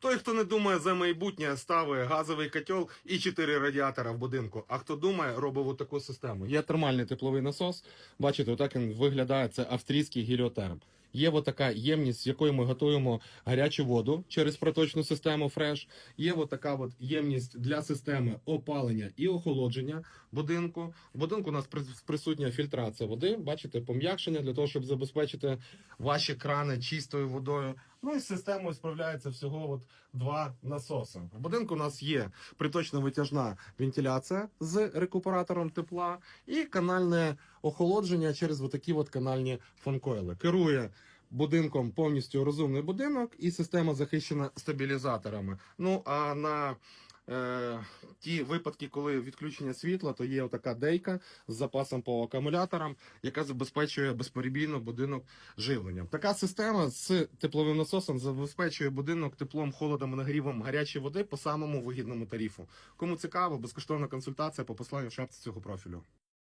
Той, хто не думає за майбутнє, ставить газовий котел і 4 радіатора в будинку. А хто думає, робить таку систему. Є термальний тепловий насос. Бачите, отак він виглядає. Це австрійський геліотерм. Є от така ємність, з якої ми готуємо гарячу воду через проточну систему Fresh. Є от така от ємність для системи опалення і охолодження будинку. В будинку у нас присутня фільтрація води. Бачите, пом'якшення для того, щоб забезпечити ваші крани чистою водою. Ну і з системою справляється всього от два насоси. В будинку у нас є приточно-витяжна вентиляція з рекуператором тепла і канальне охолодження через отакі от канальні фонкоїли. Керує будинком повністю розумний будинок і система захищена стабілізаторами. Ну а на е, ті випадки, коли відключення світла, то є така дейка з запасом по акумуляторам, яка забезпечує безперебійно будинок живленням. Така система з тепловим насосом забезпечує будинок теплом, холодом нагрівом гарячої води по самому вигідному тарифу. Кому цікаво, безкоштовна консультація по посланню в шапці цього профілю.